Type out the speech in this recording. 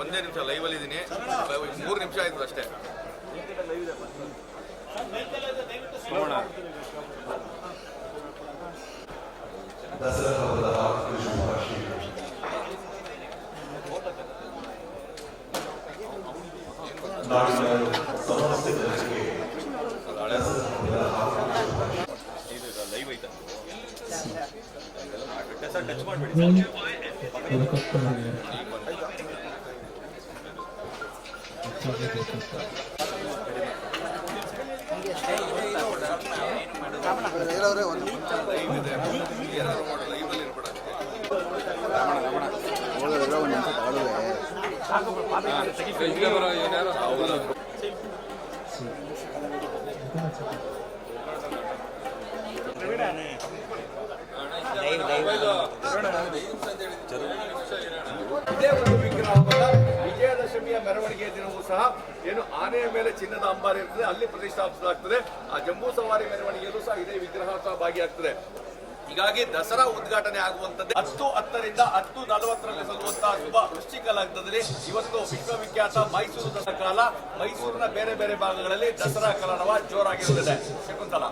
ಒಂದೇ ನಿಮಿಷ ಲೈವಲ್ಲಿ ಇದ್ದೀನಿ ಮೂರು ನಿಮಿಷ ಆಯ್ತು ಅಷ್ಟೇ. ದಸರಾ Gracias. ವಿಜಯದಶಮಿಯ ಮೆರವಣಿಗೆಯ ದಿನವೂ ಸಹ ಏನು ಆನೆಯ ಮೇಲೆ ಚಿನ್ನದ ಅಂಬಾರಿ ಇರ್ತದೆ, ಅಲ್ಲಿ ಪ್ರತಿಷ್ಠಾಪಿಸಲಾಗ್ತದೆ. ಆ ಜಂಬೂ ಸವಾರಿ ಮೆರವಣಿಗೆಯಲ್ಲೂ ಸಹ ಇದೇ ವಿಗ್ರಹ ಸಹ ಭಾಗಿಯಾಗ್ತದೆ. ಹೀಗಾಗಿ ದಸರಾ ಉದ್ಘಾಟನೆ ಆಗುವಂತದ್ದು ಹತ್ತು ಹತ್ತರಿಂದ ಹತ್ತು ನಲವತ್ತರಲ್ಲಿ ಸಲ್ಲುವಂತಹ ಶುಭ ವೃಶ್ಚಿಕ ಲಗ್ನದಲ್ಲಿ ಇವತ್ತು ವಿಶ್ವವಿಖ್ಯಾತ ಮೈಸೂರು ದಸರಾ ಕಾಲ. ಮೈಸೂರಿನ ಬೇರೆ ಬೇರೆ ಭಾಗಗಳಲ್ಲಿ ದಸರಾ ಕಲರವ ಜೋರಾಗಿರುತ್ತದೆ ಶಕುಂತಲಾ.